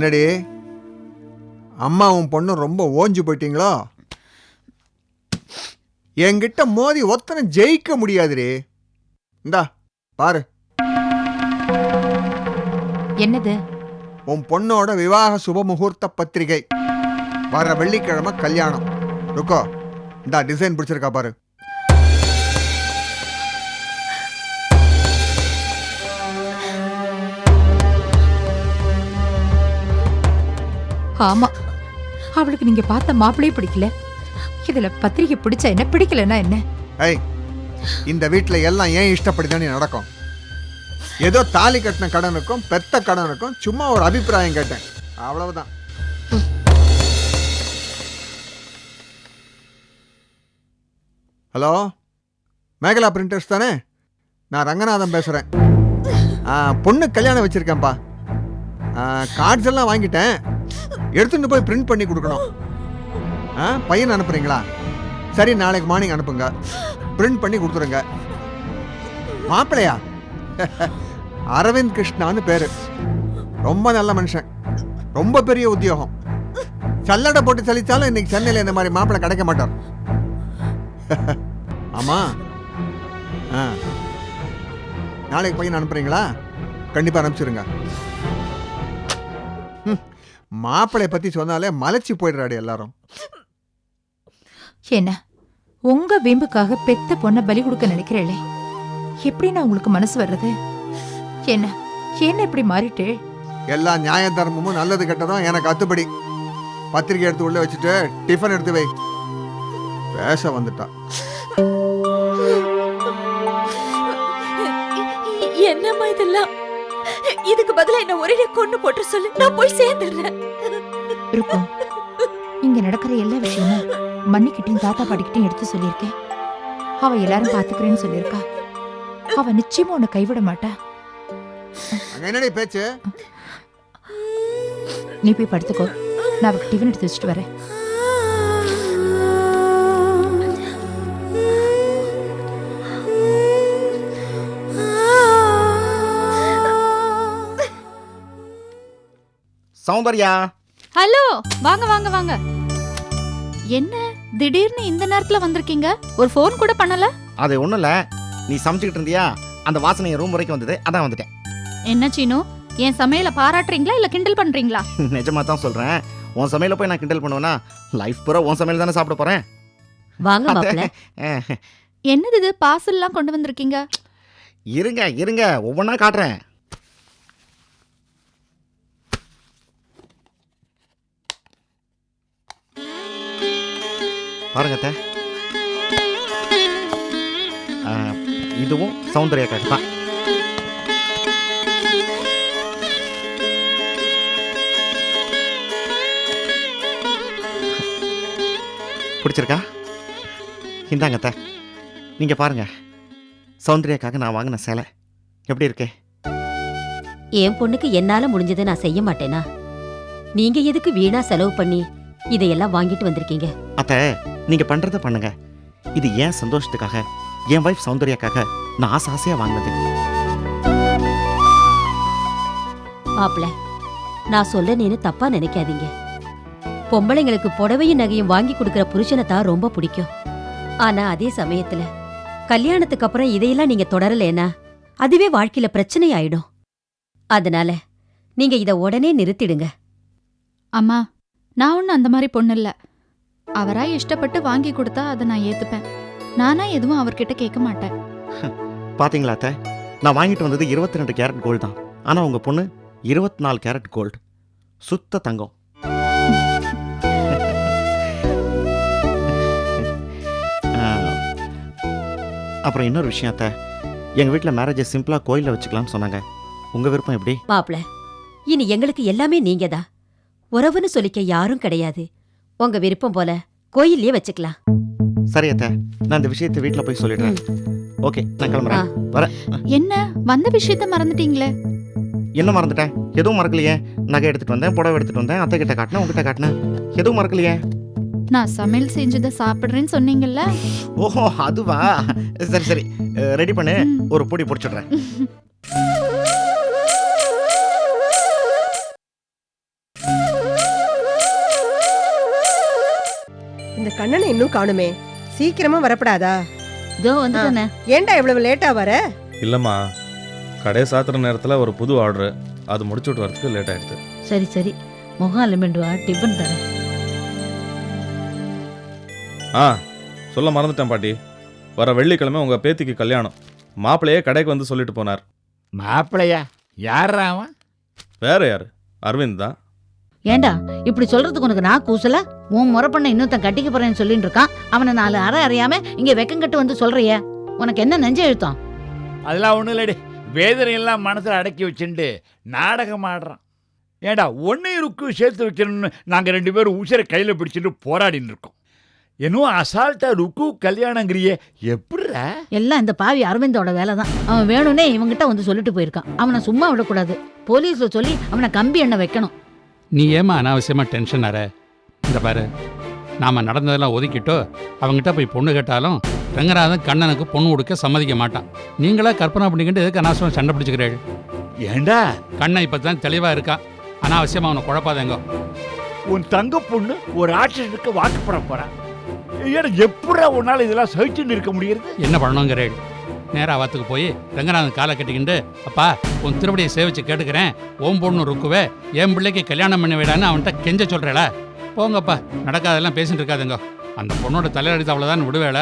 என்னடி? அம்மாவும் பொண்ணும் ரொம்ப ஓஞ்சு போயிட்டீங்களோ? என்கிட்ட மோதி ஒத்தனை ஜெயிக்க முடியாதுடி. இந்தா பாரு. என்னது? உன் பொண்ணோட விவாக சுப முகூர்த்த பத்திரிகை. வர வெள்ளிக்கிழமை கல்யாணம். ருக்கோ இந்தா டிசைன் பிடிச்சிருக்கா பாரு. ஆமா. அவளுக்கு நீங்க பார்த்த மாப்பிளையே பிடிக்கல. இதுல பத்திரிக்கை பிடிச்சா என்ன பிடிக்கலன்னா என்ன? ஐய் இந்த வீட்டில் எல்லாம் ஏன் இஷ்டப்படிதான் நடக்கும்? ஏதோ தாலி கட்டின கடனுக்கும் பெத்த கடனுக்கும் சும்மா ஒரு அபிப்பிராயம் கேட்டேன். அவ்வளவுதான். ஹலோ? மேகலா பிரிண்டர்ஸ் தானே? நான் ரங்கநாதன் பேசுகிறேன் பொண்ணு கல்யாணம் வச்சுருக்கேன்ப்பா. கார்ட்ஸ் எல்லாம் வாங்கிட்டேன். எடுத்துட்டு போய் பிரிண்ட் பண்ணி கொடுக்கணும். ஆ பையன் அனுப்புறீங்களா? சரி நாளைக்கு மார்னிங் அனுப்புங்க. பிரிண்ட் பண்ணி கொடுத்துருங்க. மாப்பிள்ளையா? அரவிந்த் கிருஷ்ணான்னு பேரு. ரொம்ப நல்ல மனுஷன். ரொம்ப பெரிய உத்தியோகம். சல்லடை போட்டு சலித்தாலும் இன்னைக்கு சென்னையில் இந்த மாதிரி மாப்பிள்ளை கிடைக்க மாட்டார். ஆமா. ஆ. நாளைக்கு பையன் அனுப்புறீங்களா? கண்டிப்பாக அனுப்பிச்சிருங்க. ம், மாப்பிள்ளைய பற்றி சொன்னாலே மலைச்சு போயிடுறாடி எல்லாரும். என்ன? உங்க வீம்புக்காக பெத்த பொண்ண பலி கொடுக்க நினைக்கிறேளே எப்படின்னா உங்களுக்கு மனசு வர்றது? என்ன? என்ன இப்படி மாறிட்டு? எல்லா நியாய தர்மமும் நல்லது கெட்டதும் எனக்கு அத்துப்படி. பத்திரிக்கை எடுத்து உள்ள வச்சுட்டு டிஃபன் எடுத்து வை. பேச வந்துட்டா. என்னம்மா இதெல்லாம்? இதுக்கு பதிலா என்ன ஒரே கொண்டு போட்டு சொல்லு. நான் போய் சேர்ந்துடுறேன். இருக்கும். இங்க நடக்கிற எல்லா விஷயமும் மன்னிக்கிட்டையும் தாத்தா பாட்டிக்கிட்டையும் எடுத்து சொல்லியிருக்கேன் அவ எல்லாரும் பாத்துக்கிறேன்னு சொல்லியிருக்கா. அவ நிச்சயமா உன்னை கைவிட மாட்டா. என்னடி பேச்சு? நீ போய் படுத்துக்கோ. நான் அவருக்கு டிஃபன் எடுத்து வச்சுட்டு வரேன். சௌந்தர்யா. ஹலோ வாங்க வாங்க வாங்க. என்ன திடீர்னு இந்த நேரத்துல வந்திருக்கீங்க? ஒரு ஃபோன் கூட பண்ணல? அது ஒன்றும் இல்லை. நீ சமைச்சிக்கிட்டு இருந்தியா? அந்த வாசனை ரூம் வரைக்கும் வந்தது. அதான் வந்துட்டேன். என்ன சீனு? என் சமையலை பாராட்டுறீங்களா இல்ல கிண்டல் பண்றீங்களா? நிஜமாக தான் சொல்கிறேன் உன் சமையல போய் நான் கிண்டல் பண்ணுவேனா? லைஃப் பூரா உன் சமையல் தானே சாப்பிட போகிறேன் வாங்க மாப்பிள்ள என்னது இது? பார்சல்லாம் கொண்டு வந்திருக்கீங்க? இருங்க இருங்க. ஒவ்வொன்றா காட்டுறேன். பாருங்க இதுவும் சௌந்தர்யாக்காக தான். பிடிச்சிருக்கா? இந்தாங்க அத்தை. நீங்க பாருங்க. சௌந்தர்யாக்காக நான் வாங்கின சேலை. எப்படி இருக்கு? என் பொண்ணுக்கு என்னால முடிஞ்சதை நான் செய்ய மாட்டேனா? நீங்க எதுக்கு வீணா செலவு பண்ணி இதையெல்லாம் வாங்கிட்டு வந்திருக்கீங்க? அத்தை நீங்க பண்றத பண்ணுங்க. இது ஏன் சந்தோஷத்துக்காக என் வைஃப் சௌந்தர்யாக்காக நான் ஆசை ஆசையா வாங்கினது? மாப்பிள்ள நான் சொல்ல தப்பா நினைக்காதீங்க. பொம்பளைங்களுக்கு புடவையும் நகையும் வாங்கி கொடுக்கிற புருஷனை தான் ரொம்ப பிடிக்கும். ஆனா அதே சமயத்துல கல்யாணத்துக்கு அப்புறம் இதையெல்லாம் நீங்க தொடரலேனா அதுவே வாழ்க்கையில பிரச்சனை ஆயிடும். அதனால நீங்க இத உடனே நிறுத்திடுங்க. அம்மா நான் ஒன்றும் அந்த மாதிரி பொண்ணு இல்ல. அவரா இஷ்டப்பட்டு வாங்கி கொடுத்தா அதை நான் ஏத்துப்பேன். நானா எதுவும் அவர்கிட்ட கேட்க மாட்டேன். பாத்தீங்களா அத்தை? நான் வாங்கிட்டு வந்தது இருபத்தி ரெண்டு கேரட் கோல்டு தான். ஆனா உங்க பொண்ணு இருபத்தி நாலு கேரட் கோல்டு. சுத்த தங்கம். ஆ, அப்புறம் இன்னொரு விஷயம் அத்தை. எங்க வீட்டில் மேரேஜை சிம்பிளா கோயிலில் வச்சுக்கலாம்னு சொன்னாங்க. உங்க விருப்பம் எப்படி? மாப்பிள இனி எங்களுக்கு எல்லாமே நீங்கதான். உறவுன்னு சொல்லிக்க யாரும் கிடையாது. உங்க விருப்பம் போல கோயில்லயே வச்சுக்கலாம். சரி அத்தை நான் இந்த விஷயத்தை வீட்டில் போய் சொல்லிடுறேன். ஓகே நான் கிளம்புறேன். வரேன் என்ன? வந்த விஷயத்த மறந்துட்டீங்களே? என்ன மறந்துட்டேன்? எதுவும் மறக்கலையே. நகை எடுத்துட்டு வந்தேன் புடவை எடுத்துட்டு வந்தேன் அத்தை கிட்ட காட்டினேன் உங்ககிட்ட காட்டினேன். எதுவும் மறக்கலையே? நான் சமையல் செஞ்சதை சாப்பிடுறேன்னு சொன்னீங்கல்ல? ஓஹோ அதுவா? சரி சரி. ரெடி பண்ணு. ஒரு பொடி பிடிச்சிடுறேன். கண்ணனை இன்னும் காணுமே. சீக்கிரமா வரப்படாதா? இதோ வந்துட்டேனே. ஏன்டா இவ்வளவு லேட்டா வர? இல்லைம்மா கடையை சாத்துற நேரத்தில் ஒரு புது ஆர்டரு அது முடிச்சு விட்டு வரதுக்கு லேட் ஆயிடுது. சரி சரி. முகம் அலுமெண்டு வா டிஃபன் தரேன். ஆ சொல்ல மறந்துட்டேன் பாட்டி. வர வெள்ளிக்கிழமை உங்கள் பேத்திக்கு கல்யாணம். மாப்பிள்ளையே கடைக்கு வந்து சொல்லிட்டு போனார். மாப்பிள்ளையா? யாரா அவன்? வேற யார்? அரவிந்த் தான். ஏண்டா இப்படி சொல்றதுக்கு உனக்கு நான் கூசல? உன் முறை பண்ண இன்னொருத்தன் கட்டிக்க போறேன்னு சொல்லிட்டு இருக்கான். அவனை நாலு அறை அறியாம இங்க வெக்கங்கட்டு வந்து சொல்றியே. உனக்கு என்ன நெஞ்ச எழுத்தம்? அதெல்லாம் ஒன்றும் இல்லடி. வேதனை எல்லாம் மனசில் அடக்கி வச்சுண்டு நாடகம் ஆடுறான். ஏண்டா ஒன்னையும் ருக்கு சேர்த்து வைக்கணும்னு நாங்கள் ரெண்டு பேரும் உசிரை கையில் பிடிச்சிட்டு போராடின்னு இருக்கோம். என்னவோ அசால்ட்டா ருக்கு கல்யாணங்கிறியே. எப்படிடா? எல்லாம் இந்த பாவி அரவிந்தோட வேலை தான் அவன் வேணும்னே இவங்கிட்ட வந்து சொல்லிட்டு போயிருக்கான். அவனை சும்மா விடக்கூடாது. போலீஸ்ல சொல்லி அவனை கம்பி எண்ணெய் வைக்கணும். நீ ஏமா அனாவசியமாக டென்ஷன் ஆற? இந்த பாரு நாம் நடந்ததெல்லாம் ஒதுக்கிட்டோ அவங்ககிட்ட போய் பொண்ணு கேட்டாலும் ரங்கநாதன் கண்ணனுக்கு பொண்ணு கொடுக்க சம்மதிக்க மாட்டான். நீங்களா கற்பனை பண்ணிக்கிட்டு எதுக்கு அனாவசியமாக சண்டை பிடிச்சிக்கிறீள் ஏண்டா? கண்ணன் இப்போ தான் தெளிவாக இருக்கான் அனாவசியமாக அவனை குழப்பாதேங்கோ. உன் தங்க பொண்ணு ஒரு ஆட்சியனுக்கு வாக்குப்பட போறான் ஏன்னா எப்படா உன்னால இதெல்லாம் சகிச்சுன்னு இருக்க முடியுது என்ன பண்ணணுங்கிறேள் நேரா வாத்துக்கு போய் ரங்கநாதன் காலை கட்டிக்கிண்டு அப்பா உன் திருவடியை சேவிச்சு கேட்டுக்கிறேன். ஓம் பொண்ணு ருக்குவே. என் பிள்ளைக்கு கல்யாணம் பண்ணி விடான்னு அவன்கிட்ட கெஞ்ச சொல்கிறேளா போங்கப்பா நடக்காதெல்லாம் பேசிட்டு இருக்காதுங்க. அந்த பொண்ணோட தலையெடுத்து அவ்வளோதான் விடுவேள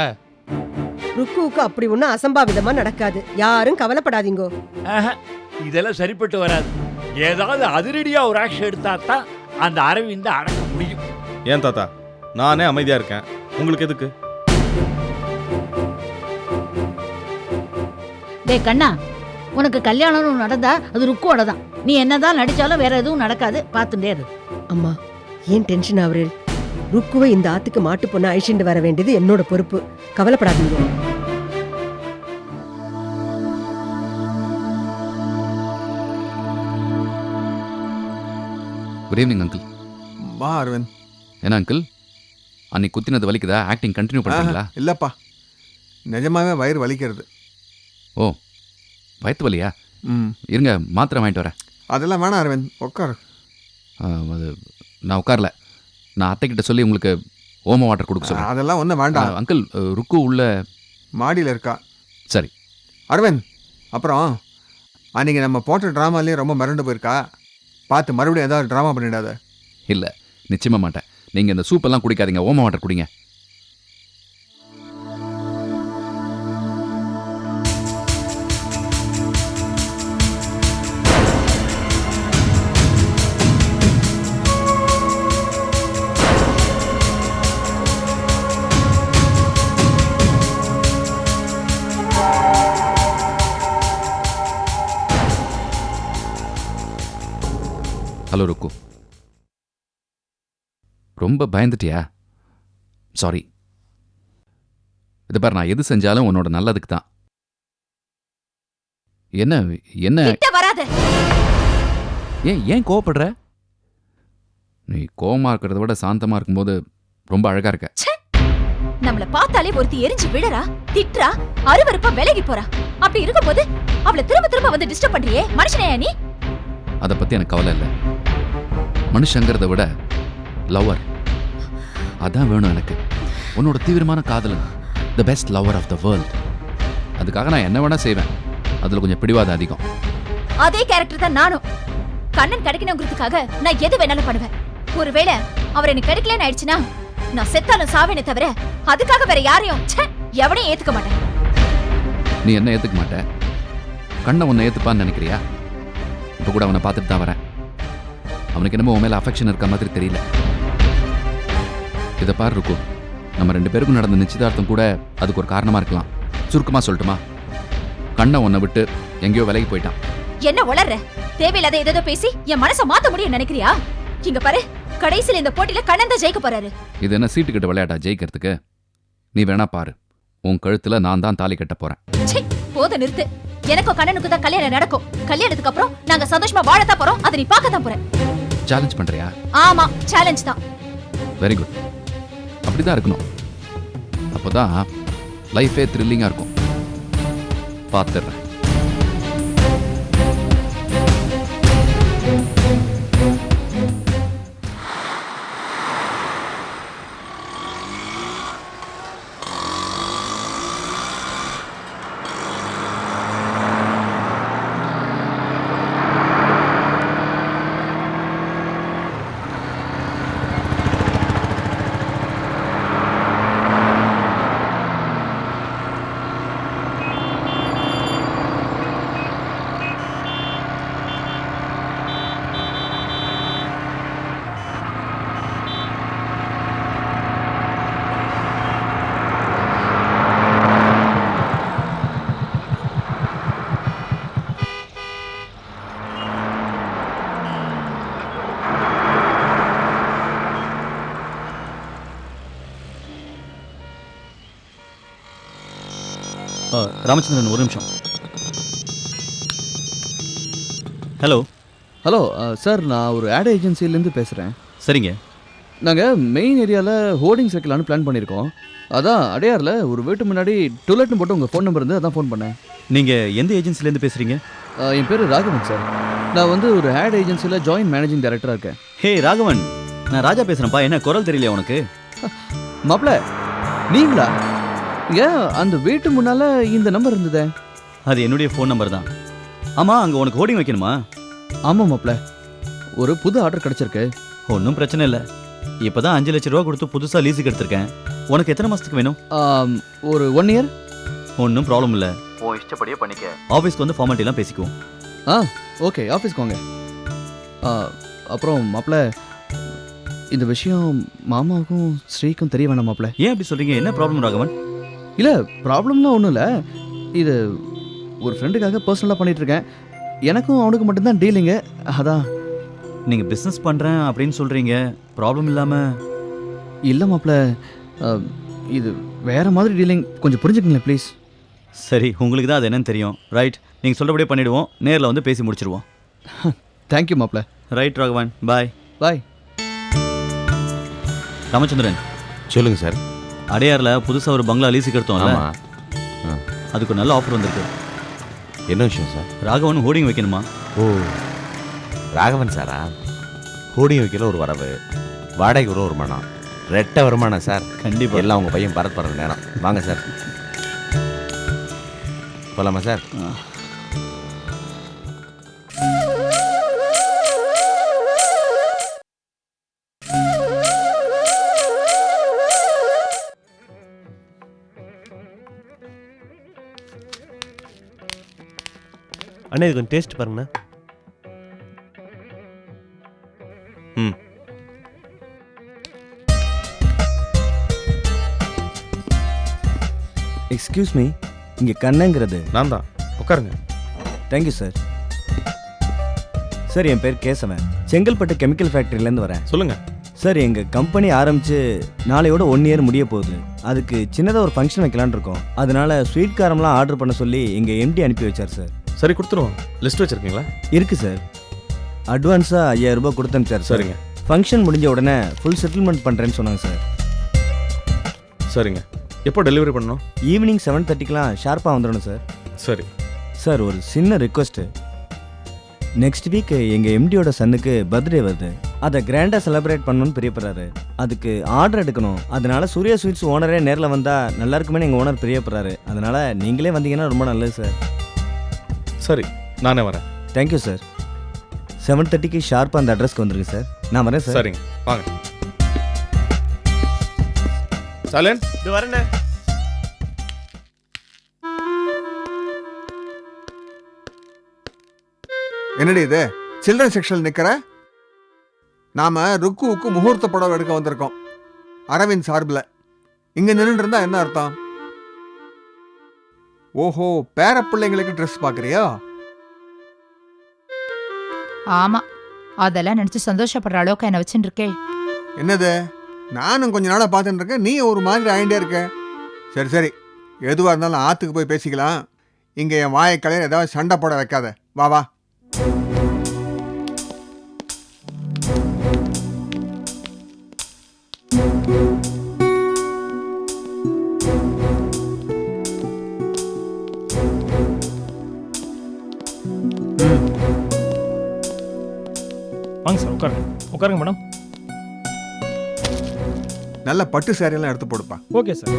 ருக்குவுக்கு அப்படி ஒண்ணும் அசம்பாவிதமா நடக்காது. யாரும் கவலைப்படாதீங்கோ. ஆஹா, இதெல்லாம் சரிப்பட்டு வராது. ஏதாவது அதிரடியா ஒரு ஆக்ஷன் எடுத்தா தான் அந்த அரவிந்த அடக்க முடியும். ஏன் தாத்தா? நானே அமைதியாக இருக்கேன். உங்களுக்கு எதுக்கு? டேய் கண்ணா உனக்கு கல்யாணம்னு நடந்தா அது ருக்குவோட தான் நீ என்னதான் நடிச்சாலும் வேற எதுவும் நடக்காது. பார்த்துட்டே இரு. அம்மா ஏன் டென்ஷன் ஆகுறேன் ருக்குவை இந்த ஆத்துக்கு மாட்டு பொண்ணு அழிச்சுட்டு வர வேண்டியது என்னோட பொறுப்பு. கவலைப்படாதீங்க. குட் ஈவினிங் அங்கிள் வா அரவிந்த். என்ன அங்கிள் அன்னைக்கு குத்தினது வலிக்குதா? ஆக்டிங் கண்டினியூ பண்ணுறீங்களா இல்லப்பா. நிஜமாவே வயிறு வலிக்கிறது. வயிற்று வலியா? ம். இருங்க மாத்திரை வாங்கிட்டு வரேன். அதெல்லாம் வேணாம் அரவிந்த். உட்காரு. அது நான் உட்காரல. நான் அத்தைக்கிட்ட சொல்லி உங்களுக்கு ஓம வாட்டர் கொடுக்க சொல்றேன். அதெல்லாம் ஒன்றும் வேண்டாம். அங்கிள் ருக்கு உள்ள மாடியில் இருக்கா? சரி. அரவிந்த் அப்புறம் அன்றைக்கி நம்ம போட்ட ட்ராமாலேயும் ரொம்ப மிரண்டு போயிருக்கா? பார்த்து மறுபடியும் ஏதாவது ட்ராமா பண்ணிடாத. இல்லை நிச்சயமா மாட்டேன். நீங்கள் இந்த சூப்பெல்லாம் குடிக்காதீங்க. ஓம வாட்டர் குடிங்க. ரொம்ப பயந்துட்டியா? சாரி இது பாரு நான் எது செஞ்சாலும் உன்னோட நல்லதுக்கு தான். என்ன என்ன? வராத. ஏன் ஏன் கோவப்படுற? நீ கோவமா இருக்கிறத விட சாந்தமா இருக்கும்போது ரொம்ப அழகா இருக்க. நம்மள பார்த்தாலே ஒருத்தி எரிஞ்சு விழறா திட்டுறா அருவருப்பா விலகி போறா. அப்படி இருக்கும்போது அவள திரும்ப திரும்ப வந்து டிஸ்டர்ப் பண்றியே மனுஷனையா நீ. அதை பத்தி எனக்கு கவலை இல்லை. மனுஷங்கிறத விட லவர் அதான் வேணும் எனக்கு. உன்னோட தீவிரமான காதலன் the best lover of the world அதுக்காக நான் என்ன வேணா செய்வேன். அதுல கொஞ்சம் பிடிவாதம் அதிகம். அதே கேரக்டர் தான் நானும். கண்ணன் கிடைக்கணுங்கிறதுக்காக நான் எது வேணாலும் பண்ணுவேன். ஒருவேளை அவர் எனக்கு கிடைக்கலன்னு ஆயிடுச்சுன்னா நான் செத்தாலும் சாவேனே தவிர அதுக்காக வேற யாரையும் ச்சே, எவனையும் ஏத்துக்க மாட்டேன். நீ என்ன ஏத்துக்க மாட்ட? கண்ணை உன்னை ஏத்துப்பான்னு நினைக்கிறியா? இப்போ கூட அவனை பார்த்துட்டு தான் வரேன். அவனுக்கு என்னமோ உன் மேல அஃபெக்ஷன் இருக்க மாதிரி தெரியல. இதை பாரு இருக்கும் நம்ம ரெண்டு பேருக்கும் நடந்த நிச்சயதார்த்தம் கூட அதுக்கு ஒரு காரணமா இருக்கலாம். சுருக்கமா சொல்லட்டுமா? கண்ணை உன்னை விட்டு எங்கேயோ விலகி போயிட்டான். என்ன உளர்ற? தேவையில்லாத ஏதோ பேசி என் மனசை மாத்த முடியும் நினைக்கிறியா? இங்க பாரு கடைசியில இந்த போட்டியில கண்ணன் தான் ஜெயிக்க போறாரு. இது என்ன சீட்டுக்கிட்ட விளையாட்டா ஜெயிக்கிறதுக்கு? நீ வேணா பாரு உன் கழுத்துல நான் தான் தாலி கட்ட போறேன். ச்சே, போதும் நிறுத்து. எனக்கும் கண்ணனுக்கு தான் கல்யாணம் நடக்கும். கல்யாணத்துக்கு அப்புறம் நாங்க சந்தோஷமா வாழத்தான் போறோம். அதை நீ பார்க்க தான் போறேன் சேலஞ்ச் பண்றியா? ஆமா சேலஞ்ச் தான். வெரி குட் அப்படிதான் இருக்கணும். அப்போதான் லைஃபே த்ரில்லிங்காக இருக்கும். பார்த்துடுறேன். ராமச்சந்திரன் ஒரு நிமிஷம். ஹலோ ஹலோ சார் நான் ஒரு ஆட் ஏஜென்சிலேருந்து பேசுகிறேன் சரிங்க. நாங்கள் மெயின் ஏரியாவில் ஹோர்டிங்ஸ் வைக்கலான்னு பிளான் பண்ணியிருக்கோம் அதான் அடையாரில் ஒரு வீட்டு முன்னாடி டுலெட்னு போட்டு உங்கள் ஃபோன் நம்பர் இருந்து அதான் ஃபோன் பண்ணேன். நீங்கள் எந்த ஏஜென்சிலேருந்து பேசுகிறீங்க என் பேர் ராகவன் சார் நான் வந்து ஒரு ஆட் ஏஜென்சியில் ஜாயின்ட் மேனேஜிங் டைரக்டராக இருக்கேன். ஹே ராகவன்! நான் ராஜா பேசுகிறேன்ப்பா என்ன குரல் தெரியலையா உனக்கு? மாப்பிள நீங்களா? ஏன் அந்த வீட்டு முன்னால் இந்த நம்பர் இருந்ததே. அது என்னுடைய ஃபோன் நம்பர் தான். ஆமாம் அங்கே உனக்கு ஹோர்டிங் வைக்கணுமா? ஆமாம் மாப்பிள ஒரு புது ஆர்டர் கிடச்சிருக்கு. ஒன்றும் பிரச்சனை இல்லை. இப்போ தான் அஞ்சு லட்ச ரூபா கொடுத்து புதுசாக லீஸுக்கு எடுத்திருக்கேன். உனக்கு எத்தனை மாதத்துக்கு வேணும்? ஆம், ஒரு ஒன் இயர் ஒன்றும் ப்ராப்ளம் இல்லை. உன் இஷ்டப்படியே பண்ணிக்க. ஆஃபீஸ்க்கு வந்து ஃபார்மாலிட்டிலாம் பேசிக்குவோம். ஆ ஓகே ஆஃபீஸ்க்கு வாங்க. ஆ, அப்புறம் மாப்பிள இந்த விஷயம் மாமாவுக்கும் ஸ்ரீக்கும் தெரிய வேணாம் மாப்பிள ஏன் அப்படி சொல்கிறீங்க என்ன ப்ராப்ளம் ராகவன்? இல்லை ப்ராப்ளம்லாம் ஒன்றும் இல்லை. இது ஒரு ஃப்ரெண்டுக்காக பர்சனலாக பண்ணிட்டு இருக்கேன் எனக்கும் அவனுக்கு மட்டும்தான் டீலிங்கு அதான். நீங்கள் பிஸ்னஸ் பண்ணுறேன் அப்படின்னு சொல்கிறீங்க ப்ராப்ளம் இல்லாமல் இல்லை மாப்பிள ஆ, இது வேற மாதிரி டீலிங் கொஞ்சம் புரிஞ்சுக்கங்களேன் ப்ளீஸ் சரி உங்களுக்கு தான் அது என்னன்னு தெரியும். ரைட் நீங்கள் சொல்கிறபடியே பண்ணிவிடுவோம் நேரில் வந்து பேசி முடிச்சிருவோம். தேங்க்யூ மாப்பிள right Raghavan. Bye bye Ramachandran. சொல்லுங்க சார். அடையாரில் புதுசாக ஒரு பங்களா லீஸுக்கு எடுத்தோம்ல? ஆமா. ஆ. அதுக்கு ஒரு நல்ல ஆஃபர் வந்திருக்கு. என்ன விஷயம் சார்? ராகவன் ஹோர்டிங் வைக்கணுமா? ஓ. ராகவன் சாரா? ஹோடிங் வைக்கல ஒரு வரவு. வாடகை ஒரு வருமானம் ரெட்ட வருமானம் சார். கண்டிப்பாக எல்லாம் உங்கள் பையன் பரத் பரத நேரம். வாங்க சார். போலாமா சார்? அண்ணா இது கொஞ்சம் டேஸ்ட் பாருங்கண்ணா. ம். எக்ஸ்கியூஸ் மீ இங்கே கண்ணங்கிறது. நான் தான். உட்காருங்க. தேங்க்யூ சார் சார் என் பேர் கேசவன். செங்கல்பட்டு கெமிக்கல் ஃபேக்ட்ரியிலேருந்து வரேன். சொல்லுங்க. சார் எங்கள் கம்பெனி ஆரம்பித்து நாளையோட ஒன் இயர் முடிய போகுது. அதுக்கு சின்னதாக ஒரு ஃபங்க்ஷன் வைக்கலான்னு இருக்கோம். அதனால ஸ்வீட் காரம்லாம் ஆர்டர் பண்ண சொல்லி எங்கள் எம்டி அனுப்பி வச்சார் சார் சரி கொடுத்துருவோம். லிஸ்ட் வச்சிருக்கீங்களா? இருக்குது சார். அட்வான்ஸாக ஐயாயிரம் ரூபாய் கொடுத்து அனுப்பிச்சார் சார். சரிங்க. ஃபங்க்ஷன் முடிஞ்ச உடனே ஃபுல் செட்டில்மெண்ட் பண்ணுறேன்னு சொன்னாங்க சார். சரிங்க. எப்போ டெலிவரி பண்ணணும்? ஈவினிங் செவன் தேர்ட்டிக்கெலாம் ஷார்ப்பாக வந்துடணும் சார். சரி. சார் ஒரு சின்ன ரிக்வஸ்ட்டு நெக்ஸ்ட் வீக் எங்கள் எம்டியோட சன்னுக்கு பர்த்டே வருது. அதை கிராண்டாக செலிப்ரேட் பண்ணணும்னு பிரியப்படுறாரு. அதுக்கு ஆர்டர் எடுக்கணும். அதனால சூர்யா ஸ்வீட்ஸ் ஓனரே நேரில் வந்தால் நல்லா இருக்குமே எங்கள் ஓனர் பிரியப்படுறாரு. அதனால நீங்களே வந்தீங்கன்னா ரொம்ப நல்லது சார். சரி நானே வரேன். தேங்க்யூ சார் செவன் தேர்ட்டிக்கு ஷார்ப்பாக அந்த அட்ரஸ்க்கு வந்துருங்க சார் நான் வரேன் சார் சரிங்க வாங்க. சாலன் இது வரேண்ணே என்னடி இது? சில்ட்ரன் செக்ஷன் நிக்கிற? நாம ருக்குவுக்கு முகூர்த்த புடவை எடுக்க வந்திருக்கோம். அரவிந்த் சார்பில். இங்க நின்றுட்டு இருந்தா என்ன அர்த்தம்? ஓஹோ பேர பிள்ளைங்களுக்கு ட்ரெஸ் பார்க்கறியா ஆமா அதெல்லாம் நினைச்சு சந்தோஷப்படுற அளவுக்கு என்ன வச்சுட்டு இருக்கே என்னது? நானும் கொஞ்ச நாளாக பார்த்துட்டு இருக்கேன் நீ ஒரு மாதிரி ஆயிண்டே இருக்க. சரி சரி. எதுவாக இருந்தாலும் ஆற்றுக்கு போய் பேசிக்கலாம். இங்கே என் வாயை கலையில் ஏதாவது சண்டை போட வைக்காத. வா வா. உட்காருங்க மேடம். நல்ல பட்டு சேரீலாம் எடுத்து போடுப்பா. ஓகே சார்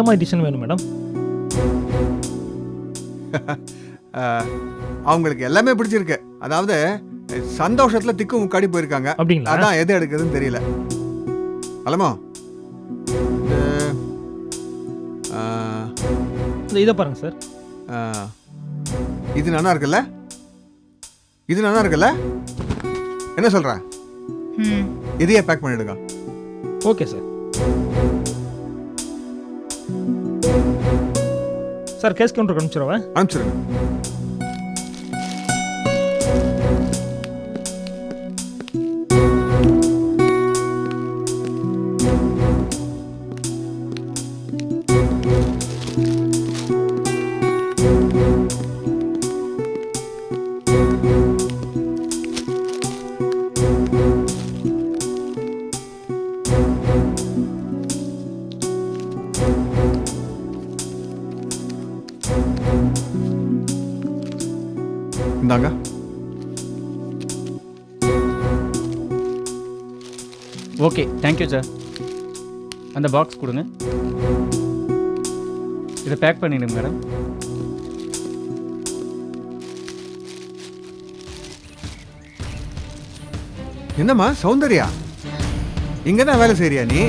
எந்த மாதிரி டிசைன் வேணும் மேடம் அவங்களுக்கு எல்லாமே பிடிச்சிருக்கு. அதாவது சந்தோஷத்தில் திக்கு முக்காடி போயிருக்காங்க. அப்படிங்களா? அதான் எது எடுக்குதுன்னு தெரியல. அலமோ? இது, பாருங்க சார் இது நல்லா இருக்குல்ல? இது நல்லா இருக்குல்ல? என்ன சொல்ற? இதையே பேக் பண்ணிடுங்க. ஓகே சார் சார் கேஸ் கவுண்டருக்கு அனுப்பிச்சிடவா அனுப்பிச்சிருங்க ஓகே தேங்க்யூ சார் அந்த பாக்ஸ் கொடுங்க. இதை பேக் பண்ணிடுங்க மேடம் என்னம்மா சௌந்தர்யா? இங்கே தான் வேலை செய்கிறியா நீ?